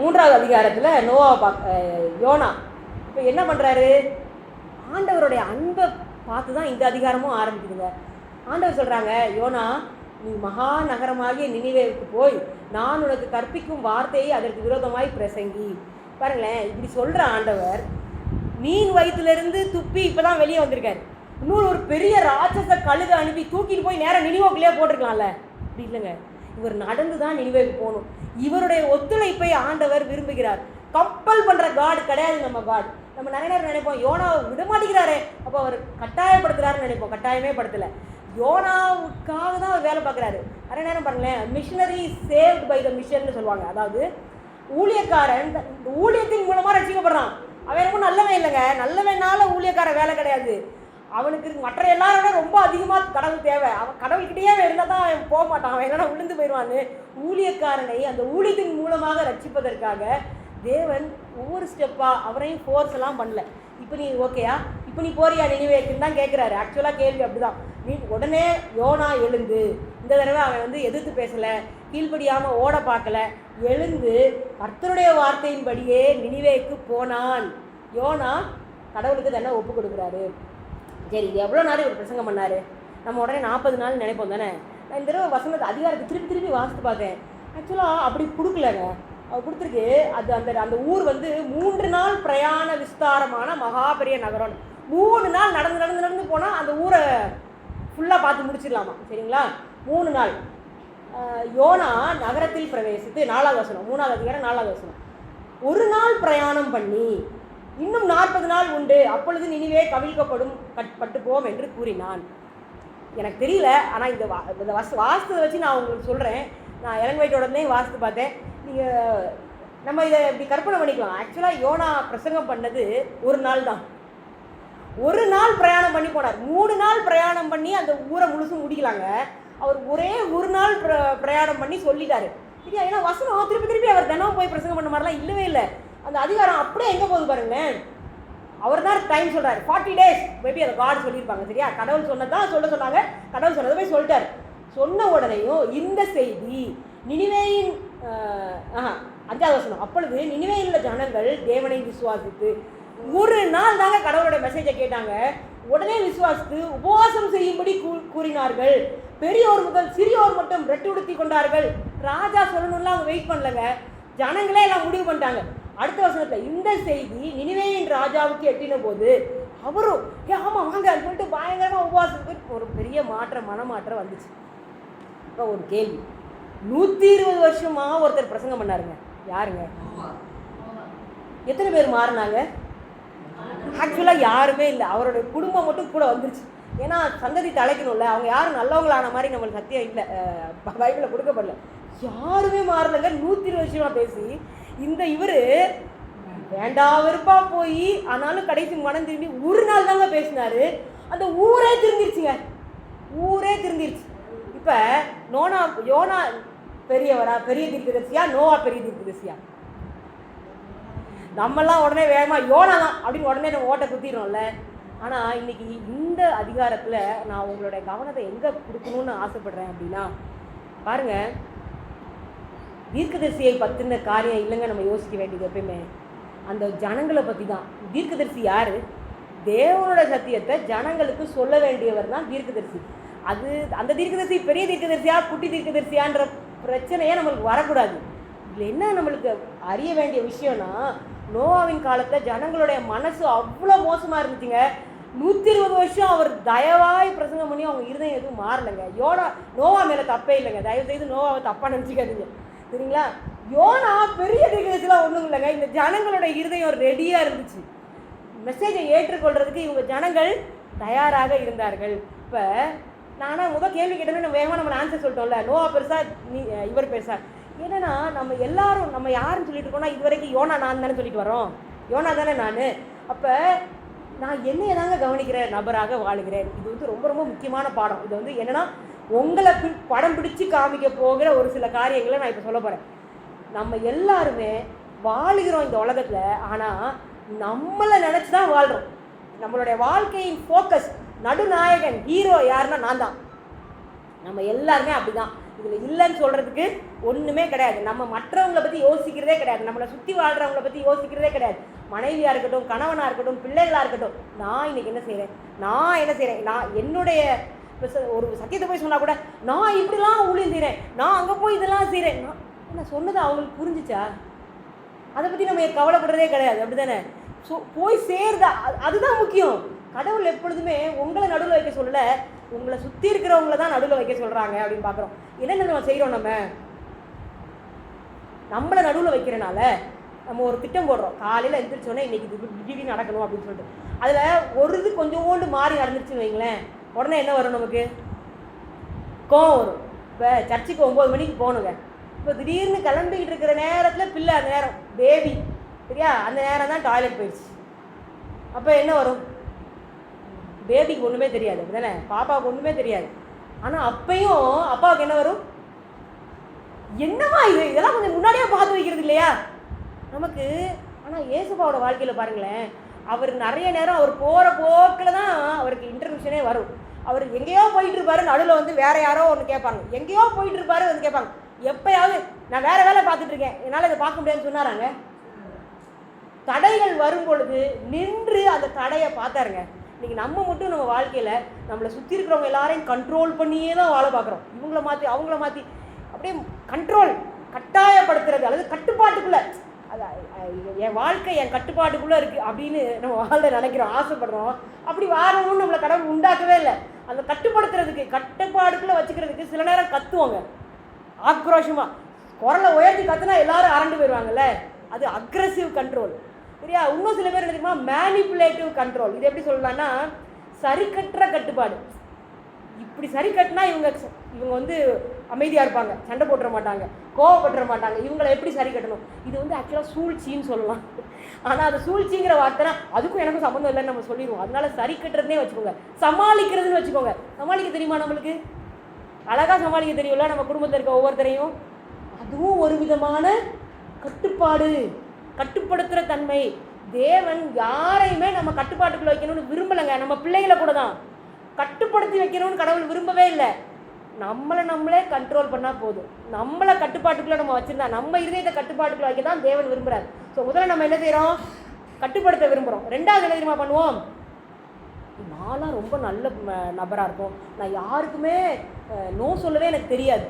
மூன்றாவது அதிகாரத்தில் நோவா பா யோனா. இப்போ என்ன பண்ணுறாரு ஆண்டவருடைய அன்பை பார்த்து தான் இந்த அதிகாரமும் ஆரம்பிக்குதுங்க. ஆண்டவர் சொல்கிறாங்க யோனா நீ மகா நகரமாகிய நினைவேவுக்கு போய் நான் உனக்கு கற்பிக்கும் வார்த்தையை அதற்கு விரோதமாய் பிரசங்கி. பாருங்களேன் இப்படி சொல்கிற ஆண்டவர் மீன் வயிற்றுலேருந்து துப்பி இப்போ தான் வெளியே வந்திருக்காரு. இன்னொரு ஒரு பெரிய ராட்சச கழுதை அனுப்பி தூக்கிட்டு போய் நேராக நினைவோக்குள்ளேயே போட்டிருக்கலாம்ல. அப்படி இல்லைங்க. இவர் நடந்து தான் நினைவேக்கு போகணும். இவருடைய ஒத்துழைப்பை ஆண்டவர் விரும்புகிறார். கப்பல் பண்ணுற காடு கிடையாது நம்ம காடு நம்ம நிறைய நேரம் நினைப்போம் யோனாவை விட மாட்டேங்கிறாரே. அப்போ அவர் கட்டாயப்படுத்துகிறாருன்னு நினைப்போம் கட்டாயமே படுத்தலை. யோனாவுக்காக தான் அவர் வேலை பார்க்குறாரு. நிறைய நேரம் பாருங்களேன் missionary saved by the mission சொல்லுவாங்க. அதாவது ஊழியக்காரன் இந்த ஊழியத்தின் மூலமாக ரசிக்கப்படுறான் அவன் ரொம்ப நல்லவன் இல்லைங்க. நல்லவனால ஊழியக்கார வேலை கிடையாது. அவனுக்கு மற்ற எல்லாரோட ரொம்ப அதிகமாக கடவுள் தேவை. அவன் கடவுள்கிட்டயே இருந்தால் தான் அவன் போக மாட்டான். அவன் என்னன்னா விழுந்து போயிடுவான்னு ஊழியக்காரனை அந்த ஊழியத்தின் மூலமாக ரட்சிப்பதற்காக தேவன் ஒவ்வொரு ஸ்டெப்பாக அவரையும் ஃபோர்ஸ் எல்லாம் பண்ணல. இப்போ நீ ஓகேயா இப்போ நீ போறியா நினைவேக்குன்னு தான் கேட்குறாரு ஆக்சுவலாக கேள்வி அப்படிதான். நீ உடனே யோனா எழுந்து இந்த தடவை அவன் வந்து எதிர்த்து பேசலை கீழ்ப்படியாமல் ஓட பார்க்கல எழுந்து கர்த்தருடைய வார்த்தையின்படியே நினைவேக்கு போனான். யோனா கடவுளுக்கு தானே ஒப்பு கொடுக்குறாரு. சரி இது எவ்வளோ நாள் இவர் பிரசங்கம் பண்ணார்? நம்ம உடனே நாற்பது நாள் நினைப்போம் தானே? நான் இந்த தடவை வசனத்தை அதிகாரத்தை திருப்பி திருப்பி வாசித்து பார்த்தேன். ஆக்சுவலாக அப்படி கொடுக்கலங்க. அவர் கொடுத்துருக்கு அது அந்த அந்த ஊர் வந்து மூன்று நாள் பிரயாண விஸ்தாரமான மகா பெரிய நகரம். மூணு நாள் நடந்து நடந்து நடந்து போனால் அந்த ஊரை ஃபுல்லாக பார்த்து முடிச்சிடலாமா? சரிங்களா? மூணு நாள். யோனா நகரத்தில் பிரவேசித்து நாலாவது வசனம் மூணாவது அதிகாரம் நாலாவது வசனம். ஒரு நாள் பிரயாணம் பண்ணி இன்னும் நாற்பது நாள் உண்டு. அப்பொழுது நினைவே கவிழ்க்கப்படும் கட்பட்டு என்று கூறினான். எனக்கு தெரியல ஆனால் இந்த வா இந்த வச வாஸ்துவை வச்சு நான் உங்களுக்கு சொல்கிறேன் நான் இளங்கவைட்டோடனே வாஸ்து பார்த்தேன். நீங்கள் நம்ம இதை இப்படி கற்பனை பண்ணிக்கலாம். ஆக்சுவலாக யோனா பிரசங்கம் பண்ணது ஒரு நாள் தான். ஒரு நாள் பிரயாணம் பண்ணி போனார். மூணு நாள் பிரயாணம் பண்ணி அந்த ஊரை முழுசும் முடிக்கலாங்க. அவர் ஒரே ஒரு நாள் பிர பிரயாணம் பண்ணி சொல்லிட்டாரு. சரியா? ஏன்னா வசனம் திருப்பி திருப்பி அவர் தினம் போய் பிரசங்கம் பண்ண மாதிரிலாம் இல்லவே இல்லை. அந்த அதிகாரம் அப்படியே எங்கே போகுது பாருங்களேன். அவர் தான் டைம் சொல்கிறார் ஃபார்ட்டி டேஸ் மேபி அதை காட் சொல்லியிருப்பாங்க. சரியா? கடவுள் சொன்னதான் சொல்ல சொன்னாங்க. கடவுள் சொன்னதை போய் சொல்லிட்டார். சொன்ன உடனேயும் இந்த செய்தி நினிவேயின் ஆஹா அஞ்சாவது வசனம். அப்பொழுது நினிவேயில் உள்ள ஜனங்கள் தேவனை விசுவாசித்து ஒரு நாள் தாங்க கடவுளோட மெசேஜை கேட்டாங்க. உடனே விசுவாசித்து உபவாசம் செய்யும்படி கூ- கூறினார்கள். பெரியோர் முதல் சிறியோர் மட்டும் ரெட்டு உடுத்தி கொண்டார்கள். ராஜா சொல்லணும்லாம் அவங்க வெயிட் பண்ணலங்க. ஜனங்களே எல்லாம் முடிவு பண்ணிட்டாங்க. அடுத்த வசனத்தில் இந்த செய்தி நினைவேயின் ராஜாவுக்கு எட்டின போது அவரும் ஏ ஆமாம் வாங்க அது சொல்லிட்டு பயங்கரமாக உபவாசத்துக்கு ஒரு பெரிய மாற்றம் மனமாற்றம் வந்துச்சு. இப்போ ஒரு கேள்வி. நூற்றி இருபது வருஷமாக ஒருத்தர் பிரசங்கம் பண்ணாருங்க. யாருங்க? எத்தனை பேர் மாறினாங்க? ஆக்சுவலாக யாருமே இல்லை. அவரோட குடும்பம் மட்டும் கூட வந்துருச்சு. ஏன்னா சந்ததி தலைக்கணும்ல. அவங்க யாரும் நல்லவங்களான மாதிரி நம்மளுக்கு சத்தியம் இல்லை. பைபிளில் கொடுக்கப்படல. யாருமே மாறலைங்க. நூற்றி இருபது வருஷமாக பேசி இந்த இவர் வேண்டா வெறுப்பா போய் ஆனாலும் கடைசி மனம் திரும்பி ஒரு நாள் தாங்க பேசினாரு. அந்த ஊரே திருந்திருச்சுங்க. ஊரே திருந்திருச்சு. இப்போ நோனா யோனா பெரியவரா பெரிய தீர்க்கதரிசியா நோவா பெரிய தீர்க்கதரிசியா? நம்மெல்லாம் உடனே வேகமாக யோனா தான் அப்படின்னு உடனே நம்ம ஓட்டை குத்திடுறோம்ல. ஆனால் இன்னைக்கு இந்த அதிகாரத்தில் நான் உங்களுடைய கவனத்தை எங்கே கொடுக்கணும்னு ஆசைப்படுறேன் அப்படின்னா பாருங்க தீர்க்கதரிசியை பற்றின காரியம் இல்லைங்க நம்ம யோசிக்க வேண்டியது எப்பயுமே. அந்த ஜனங்களை பற்றி தான் தீர்க்கதரிசி யார்? தேவனோட சத்தியத்தை ஜனங்களுக்கு சொல்ல வேண்டியவர் தான் தீர்க்கதரிசி. அது அந்த தீர்க்கதரிசி பெரிய தீர்க்கதரிசியா குட்டி தீர்க்கதரிசியான்ற பிரச்சனையே நம்மளுக்கு வரக்கூடாது. இதில் என்ன நம்மளுக்கு அறிய வேண்டிய விஷயம்னா நோவாவின் காலத்தில் ஜனங்களுடைய மனசு அவ்வளோ மோசமாக இருந்துச்சுங்க. நூற்றி இருபது வருஷம் அவர் தயவாய் பிரசங்கம் பண்ணி அவங்க இருதயம் எதுவும் மாறலைங்க. யோனா நோவா மேலே தப்பே இல்லைங்க. தயவு செய்து நோவாவை தப்பாக நினச்சிக்காதீங்க. சரிங்களா? யோனா பெரிய தீர்க்கதரிசிலாம் ஒன்றும் இல்லைங்க. இந்த ஜனங்களோட இருதயம் ரெடியாக இருந்துச்சு. மெசேஜை ஏற்றுக்கொள்றதுக்கு இவங்க ஜனங்கள் தயாராக இருந்தார்கள். இப்போ நானாக முதல் கேள்வி கேட்டோன்னே நம்ம வேகமாக நம்ம ஆன்சர் சொல்லிட்டோம்ல. நோவா பெருசா நீ இவர் பெருசா. என்னன்னா நம்ம எல்லாரும் நம்ம யாருன்னு சொல்லிட்டு இருக்கோம்னா இது வரைக்கும் யோனா நான் தானே சொல்லிட்டு வரோம். யோனா தானே நான். அப்போ நான் என்னைய தாங்க கவனிக்கிற நபராக வாழுகிறேன். இது வந்து ரொம்ப ரொம்ப முக்கியமான பாடம். இது வந்து என்னென்னா உங்களை பி படம் பிடிச்சு காமிக்க போகிற ஒரு சில காரியங்களை நான் இப்போ சொல்ல போகிறேன் நம்ம எல்லாருமே வாழுகிறோம் இந்த உலகத்தில் ஆனால் நம்மளை நினச்சி தான் வாழ்கிறோம் நம்மளுடைய வாழ்க்கையின் ஃபோக்கஸ் நடுநாயகன் ஹீரோ யாருன்னா நான் தான். நம்ம எல்லாருமே அப்படிதான். இதில் இல்லைன்னு சொல்கிறதுக்கு ஒன்றுமே கிடையாது. நம்ம மற்றவங்களை பற்றி யோசிக்கிறதே கிடையாது. நம்மளை சுற்றி வாழ்கிறவங்கள பற்றி யோசிக்கிறதே கிடையாது. மனைவியாக இருக்கட்டும் கணவனாக இருக்கட்டும் பிள்ளைகளாக இருக்கட்டும் நான் இன்னைக்கு என்ன செய்கிறேன் நான் என்ன செய்கிறேன் நான் என்னுடைய ஒரு சத்தியத்தை போய் சொன்னால் கூட நான் இப்படிலாம் ஊழியம் செய்கிறேன் நான் அங்கே போய் இதெல்லாம் செய்கிறேன் நான் என்ன சொன்னது அவங்களுக்கு புரிஞ்சுச்சா? அதை பற்றி நம்ம கவலைப்படுறதே கிடையாது. அப்படி தானே ஸோ போய் சேர்தா அது- அதுதான் முக்கியம். கடவுள் எப்பொழுதுமே உங்களை நடுவில் வைக்க சொல்லல உங்களை சுற்றி இருக்கிறவங்கள தான் நடுவில் வைக்க சொல்கிறாங்க அப்படின்னு பார்க்குறோம் என்னென்ன நம்ம செய்கிறோம் நம்ம? நம்மளை நடுவில் வைக்கிறனால நம்ம ஒரு திட்டம் போடுறோம். காலையில் எழுந்திரிச்சோன்னே இன்னைக்கு இது இப்படி நடக்கணும் அப்படின்னு சொல்லிட்டு. அதில் ஒரு இது கொஞ்சோண்டு மாறி நடந்துருச்சுன்னு வைங்களேன். உடனே என்ன வரும் நமக்கு? கோவம் வரும். இப்போ சர்ச்சுக்கு ஒம்பது மணிக்கு போகணுங்க. இப்போ திடீர்னு கிளம்பிக்கிட்டு இருக்கிற நேரத்தில் பிள்ளை அந்த நேரம். பேபி சரியா? அந்த நேரம் தான் டாய்லெட் போயிடுச்சு. அப்போ என்ன வரும்? பேபிக்கு ஒன்றுமே தெரியாது. அப்படிதானே? பாப்பாவுக்கு ஒன்றுமே தெரியாது. ஆனால் அப்பையும் அப்பாவுக்கு என்ன வரும்? என்னம்மா இது? இதெல்லாம் கொஞ்சம் முன்னாடியே பார்த்து வைக்கிறது இல்லையா? நமக்கு ஆனால் இயேசுபாவோட வாழ்க்கையில் பாருங்களேன் அவர் நிறைய நேரம் அவர் போகிற போக்கில் தான் அவருக்கு இன்டர்வியூஷனே வரும். அவர் எங்கேயோ போயிட்டு இருப்பாரு நடுவில் வந்து வேற யாரோ ஒன்று கேட்பாங்க. எங்கேயோ போயிட்டு இருப்பாரு வந்து கேட்பாங்க. எப்பயாவது நான் வேற வேலை பார்த்துட்டு இருக்கேன் என்னால் இதை பார்க்க முடியாதுன்னு சொன்னாராங்க. தடைகள் வரும் பொழுது நின்று அந்த தடையை பார்த்தாருங்க. இன்னைக்கு நம்ம மட்டும் நம்ம வாழ்க்கையில் நம்மளை சுற்றி இருக்கிறவங்க எல்லாரையும் கண்ட்ரோல் பண்ணியே தான் வாழ பார்க்குறோம். இவங்கள மாற்றி அவங்கள மாற்றி அப்படியே கண்ட்ரோல் கட்டாயப்படுத்துறது அல்லது கட்டுப்பாட்டுக்குள்ளே என் வாழ்க்கை என் கட்டுப்பாட்டுக்குள்ளே இருக்குது அப்படின்னு நம்ம வாழ நினைக்கிறோம் ஆசைப்படுறோம். அப்படி வாழணும்னு நம்மளை கடவுள் உண்டாக்கவே இல்லை. அந்த கட்டுப்படுத்துறதுக்கு கட்டுப்பாடுக்குள்ளே வச்சுக்கிறதுக்கு சில நேரம் கத்துவாங்க. ஆக்ரோஷமாக குரலை உயர்த்தி கத்துனா எல்லாரும் அரண்டு போயிடுவாங்கல்ல? அது அக்ரஸிவ் கண்ட்ரோல் சரியா? இன்னும் சில பேர் என்ன தெரியுமா? மேனிப்புலேட்டிவ் கண்ட்ரோல் இது எப்படி சொல்லலாம்னா சரிக்கற்ற கட்டுப்பாடு. இப்படி சரி கட்டினா இவங்க இவங்க வந்து அமைதியாக இருப்பாங்க சண்டை போட்டுற மாட்டாங்க கோவப்பட்டுற மாட்டாங்க. இவங்களை எப்படி சரி கட்டணும்? இது வந்து ஆக்சுவலாக சூழ்ச்சின்னு சொல்லலாம். ஆனால் அது சூழ்ச்சிங்கிற வார்த்தைனா அதுக்கும் எனக்கும் சம்மந்தம் இல்லைன்னு நம்ம சொல்லிடுவோம். அதனால சரி கட்டுறதுனே வச்சுக்கோங்க. சமாளிக்கிறதுன்னு வச்சுக்கோங்க. சமாளிக்க தெரியுமா நம்மளுக்கு? அழகாக சமாளிக்க தெரியும்ல நம்ம குடும்பத்தில் இருக்க ஒவ்வொருத்தரையும்? அதுவும் ஒரு விதமான கட்டுப்பாடு கட்டுப்படுத்துகிற தன்மை. தேவன் யாரையுமே நம்ம கட்டுப்பாட்டுக்குள்ள வைக்கணும்னு விரும்பலைங்க. நம்ம பிள்ளைகளை கூட தான். கட்டுப்படுத்தி வைக்கணும்னு கடவுள் விரும்பவே இல்லை. நம்மளை நம்மளே கண்ட்ரோல் பண்ணால் போதும். நம்மளை கட்டுப்பாட்டுக்குள்ளே நம்ம வச்சுருந்தா நம்ம இருதயத்தை கட்டுப்பாட்டுக்குள்ள வைக்க தான் தேவன் விரும்புகிறார் ஸோ முதல்ல நம்ம என்ன செய்கிறோம் கட்டுப்படுத்த விரும்புகிறோம் ரெண்டாவது என்ன தெரியுமா பண்ணுவோம்? நான்லாம் ரொம்ப நல்ல நபராக இருக்கும். நான் யாருக்குமே நோ சொல்லவே எனக்கு தெரியாது.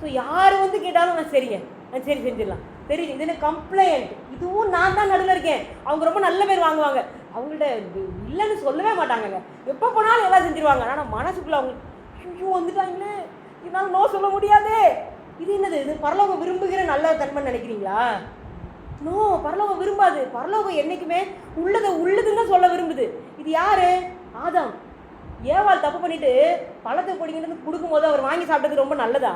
ஸோ யார் வந்து கேட்டாலும் நான் சரிங்க. நான் சரி செஞ்சிடலாம். தெரியுது. இது என்ன கம்ப்ளைண்ட் இதுவும் நான் தான் நடுவில் இருக்கேன். அவங்க ரொம்ப நல்ல பேர் வாங்குவாங்க. அவங்கள்ட்ட இல்லைன்னு சொல்லவே மாட்டாங்கங்க. எப்போ போனாலும் எல்லாம் செஞ்சிருவாங்க. ஆனால் மனசுக்குள்ள அவங்க ஐயோ வந்துட்டாங்களே. இதனால் நோ சொல்ல முடியாதே. இது என்னது? இது பரலோகம் விரும்புகிற நல்ல தன்மை நினைக்கிறீங்களா? நோ பரலோகம் விரும்பாது. பரலோகம் என்றைக்குமே உள்ளதை உள்ளதுன்னு தான் சொல்ல விரும்புது. இது யாரு? ஆதாம். ஏவாள் தப்பு பண்ணிட்டு பழத்தை பொடிங்கிட்டு கொடுக்கும்போது அவர் வாங்கி சாப்பிட்டது ரொம்ப நல்லதா?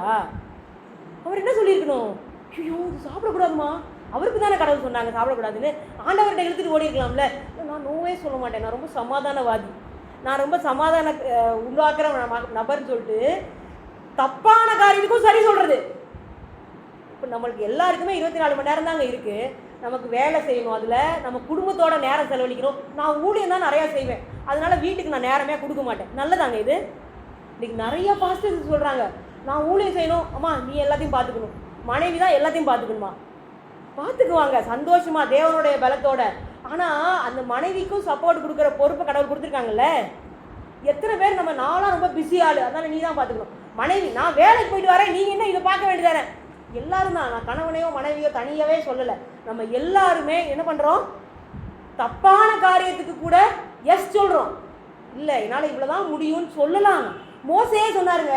அவர் என்ன சொல்லியிருக்கணும்? ஐயோ இது சாப்பிடக்கூடாதுமா. அவருக்கு தானே கடவுள் சொன்னாங்க சாப்பிடக்கூடாதுன்னு. ஆண்டவர்கிட்ட இழுத்துட்டு ஓடி இருக்கலாம்ல நான் நோவே சொல்ல மாட்டேன். நான் ரொம்ப சமாதானவாதி. நான் ரொம்ப சமாதான உண்டாக்குற நபர்னு சொல்லிட்டு தப்பான காரியத்துக்கும் சரி சொல்கிறது இப்போ நம்மளுக்கு எல்லாருக்குமே இருபத்தி நாலு மணி நேரம் தாங்க இருக்குது நமக்கு வேலை செய்யணும் அதில். நம்ம குடும்பத்தோட நேரம் செலவழிக்கணும். நான் ஊழியம் தான் நிறையா செய்வேன். அதனால் வீட்டுக்கு நான் நேரமே கொடுக்க மாட்டேன். நல்லதாங்க இது. இன்றைக்கி நிறைய பாஸ்டர்ஸ் சொல்கிறாங்க நான் ஊழியம் செய்யணும். அம்மா நீ எல்லாத்தையும் பார்த்துக்கணும் மனைவி தான் எல்லாத்தையும் பார்த்துக்கணுமா பார்த்துக்குவாங்க சந்தோஷமாக தேவனுடைய பலத்தோட. ஆனால் அந்த மனைவிக்கும் சப்போர்ட் கொடுக்குற பொறுப்பை கடவுள் கொடுத்துருக்காங்கல்ல? எத்தனை பேர் நம்ம நாளாக ரொம்ப பிஸி ஆளு. அதனால் நீ தான் பார்த்துக்கணும் மனைவி நான் வேலைக்கு போயிட்டு வரேன். நீங்கள் என்ன இதை பார்க்க வேண்டியதானே? எல்லாரும் தான். நான் கணவனையோ மனைவியோ தனியாகவே சொல்லலை. நம்ம எல்லாருமே என்ன பண்ணுறோம் தப்பான காரியத்துக்கு கூட எஸ் சொல்கிறோம் இல்லை என்னால் இவ்வளோ தான் முடியும்னு சொல்லலாம். மோசே சொன்னாருங்க.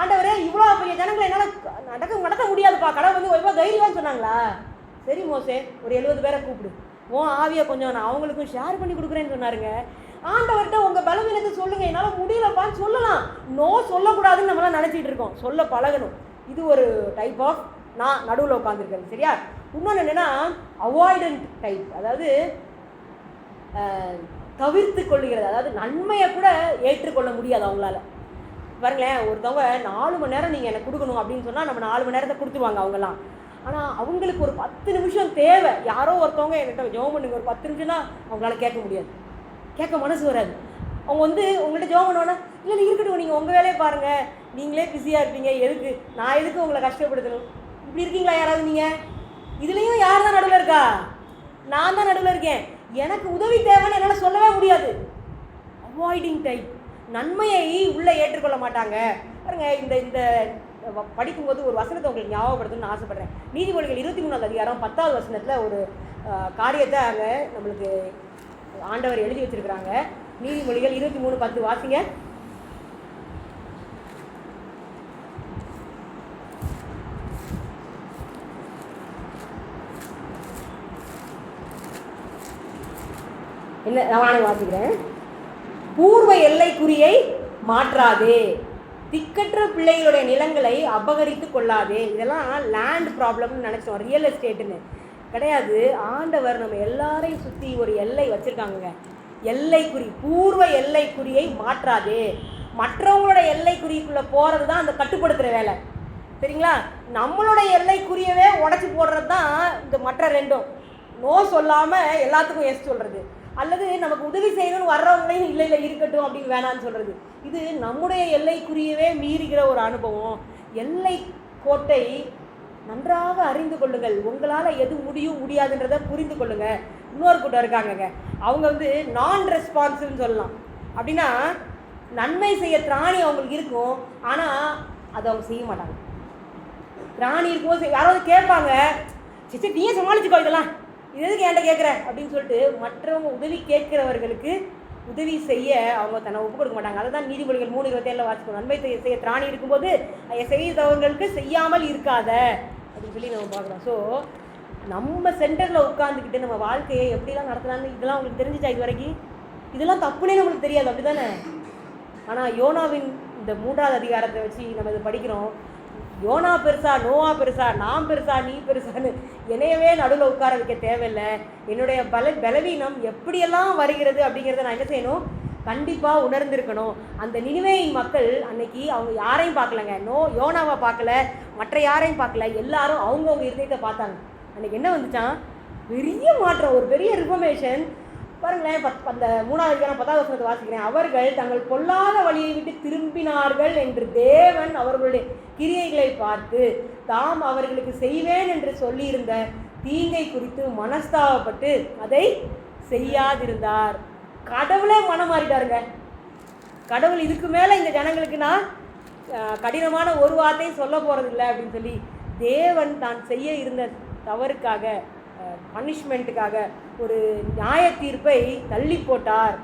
ஆண்டவரே இவ்வளோ பெரிய ஜனங்களை என்னால் நடக்க நடத்த முடியாதுப்பா. கடவுள் வந்து எவ்வளோ தைரியம்னு சொன்னாங்களா? சரி மோசே ஒரு எழுபது பேரை கூப்பிடு. உன் ஆவியை கொஞ்சம் நான் அவங்களுக்கும் ஷேர் பண்ணி கொடுக்குறேன்னு சொன்னாருங்க. ஆண்டவர்கிட்ட உங்கள் பலவீனத்தை சொல்லுங்கள் என்னால் முடியலப்பான்னு சொல்லலாம். நோ சொல்லக்கூடாதுன்னு நம்மளாம் நினச்சிட்டு இருக்கோம். சொல்ல பழகணும். இது ஒரு டைப் ஆஃப் நான் நடுவில் உட்காந்துருக்கேன் சரியா? இன்னொன்று என்னென்னா அவாய்டன்ட் டைப் அதாவது தவிர்த்து கொள்ளுகிறது. அதாவது நன்மையை கூட ஏற்றுக்கொள்ள முடியாது அவங்களால. பாருங்களேன் ஒருத்தவங்க நாலு மணி நேரம் நீங்கள் எனக்கு கொடுக்கணும் அப்படின்னு சொன்னால் நம்ம நாலு மணி நேரத்தை கொடுத்துருவாங்க அவங்கெல்லாம். ஆனால் அவங்களுக்கு ஒரு பத்து நிமிஷம் தேவை. யாரோ ஒருத்தவங்க என்கிட்ட ஜெபம் பண்ணுங்க ஒரு பத்து நிமிஷம்னா அவங்களால கேட்க முடியாது. கேட்க மனசு வராது. அவங்க வந்து உங்கள்கிட்ட ஜெபம் பண்ணுவோன்னா இல்லை இல்லை இருக்கட்டும் நீங்கள் உங்கள் வேலையை பாருங்கள் நீங்களே பிஸியாக இருப்பீங்க. எதுக்கு? நான் எதுக்கு உங்களை கஷ்டப்படுத்தணும்? இப்படி இருக்கீங்களா யாராவது நீங்கள் இதுலேயும் யார் தான் நடுவில் இருக்கா? நான் தான் நடுவில் இருக்கேன். எனக்கு உதவி தேவைன்னு என்னால் சொல்லவே முடியாது. அவாய்டிங் டைப் நன்மையை உள்ளே ஏற்றுக்கொள்ள மாட்டாங்க. பாருங்க இந்த இந்த படிக்கும்போது ஒரு வசனத்தை உங்களுக்கு ஞாபகப்படுத்தணும்னு ஆசைப்படுறேன். நீதிமொழிகள் இருபத்தி மூணாவது அதிகாரம் பத்தாவது வசனத்தில் ஒரு காரியத்தை அங்கே நம்மளுக்கு ஆண்டவர் எழுதி வச்சிருக்கிறாங்க. நீதிமொழிகள் இருபத்தி மூணு பத்து வாசிங்க. என்ன நான் வாசிக்கிறேன். பூர்வ எல்லைக்குறியை மாற்றாதே. திக்கற்ற பிள்ளைகளுடைய நிலங்களை அபகரித்து கொள்ளாதே. இதெல்லாம் லேண்ட் ப்ராப்ளம்னு நினச்சோம் ரியல் எஸ்டேட்டுன்னு கிடையாது. ஆண்டவர் நம்ம எல்லாரையும் சுற்றி ஒரு எல்லை வச்சுருக்காங்கங்க. எல்லைக்குறி பூர்வ எல்லைக்குறியை மாற்றாதே. மற்றவங்களோட எல்லைக்குறிக்குள்ளே போகிறது தான் அந்த கட்டுப்படுத்துகிற வேலை. சரிங்களா? நம்மளோட எல்லைக்குரியவே உடச்சி போடுறது தான் இந்த மற்ற ரெண்டும். நோ சொல்லாமல் எல்லாத்துக்கும் எஸ் சொல்கிறது அல்லது நமக்கு உதவி செய்யணும்னு வர்றவங்களையும் இல்லை இல்லை இருக்கட்டும் அப்படின்னு வேணான்னு சொல்கிறது இது நம்முடைய எல்லைக்குரியவே மீறுகிற ஒரு அனுபவம். எல்லை கோட்டை நன்றாக அறிந்து கொள்ளுங்கள். உங்களால் எது முடியும் முடியாதுன்றதை புரிந்து கொள்ளுங்கள் இன்னொரு கூட்டம் இருக்காங்கங்க. அவங்க வந்து நான் ரெஸ்பான்சிவ்னு சொல்லலாம். அப்படின்னா நன்மை செய்ய திராணி அவங்களுக்கு இருக்கும். ஆனால் அதை அவங்க செய்ய மாட்டாங்க. திராணி இருக்கும்போது யாராவது கேட்பாங்க சிச்சி நீயே சமாளிச்சுக்கோ இதெல்லாம். இது எதுக்கு என்கிட்ட கேட்குற? அப்படின்னு சொல்லிட்டு மற்றவங்க உதவி கேட்கிறவர்களுக்கு உதவி செய்ய அவங்க தன்னை ஒப்பு கொடுக்க மாட்டாங்க. அதை தான் நீதிமொழிகள் மூணு இருபத்தேழில் வாசிக்கணும். நன்மை செய்ய செய்ய திராணி இருக்கும்போது அதை செய்தவர்களுக்கு செய்யாமல் இருக்காத அப்படின்னு சொல்லி நம்ம பார்க்குறோம் ஸோ நம்ம சென்டரில் உட்காந்துக்கிட்டு நம்ம வாழ்க்கையை எப்படிலாம் நடத்தலாம்னு இதெல்லாம் உங்களுக்கு தெரிஞ்சிச்சா இது வரைக்கும் இதெல்லாம் தப்புனே நம்மளுக்கு தெரியாது. அப்படி தானே ஆனால் யோனாவின் இந்த மூன்றாவது அதிகாரத்தை வச்சு நம்ம இதை படிக்கிறோம். யோனா பெருசா நோவா பெருசா நான் பெருசா நீ பெருசான்னு என்னையவே நடுவில் உட்கார வைக்க தேவையில்லை. என்னுடைய பல பலவீனம் எப்படியெல்லாம் வருகிறது அப்படிங்கிறத நான் என்ன செய்யணும்? கண்டிப்பாக உணர்ந்திருக்கணும். அந்த நினைவேயின் மக்கள் அன்னைக்கு அவங்க யாரையும் பார்க்கலங்க. நோ யோனாவை பார்க்கல மற்ற யாரையும் பார்க்கல. எல்லாரும் அவங்கவுங்க இருதயத்தை பார்த்தாங்க. அன்னைக்கு என்ன வந்துச்சான்? பெரிய மாற்றம் ஒரு பெரிய ரிஃபர்மேஷன் பாருங்களேன் பத் அந்த மூணாவது அதிகாரம் பத்தாவது வசனத்தை வாசிக்கிறேன். அவர்கள் தங்கள் பொல்லாத வழியை விட்டு திரும்பினார்கள் என்று தேவன் அவர்களுடைய கிரியைகளை பார்த்து தாம் அவர்களுக்கு செய்வேன் என்று சொல்லியிருந்த தீங்கை குறித்து மனஸ்தாபப்பட்டு அதை செய்யாதிருந்தார். கடவுளே மனம் மாறிட்டாருங்க. கடவுள் இதுக்கு மேலே இந்த ஜனங்களுக்கு நான் கடினமான ஒரு வார்த்தையும் சொல்ல போகிறதில்ல அப்படின்னு சொல்லி தேவன் தான் செய்ய இருந்த தவறுக்காக பனிஷ்மெண்ட்டுக்காக ஒரு நியாய தீர்ப்பை தள்ளி போட்டார்.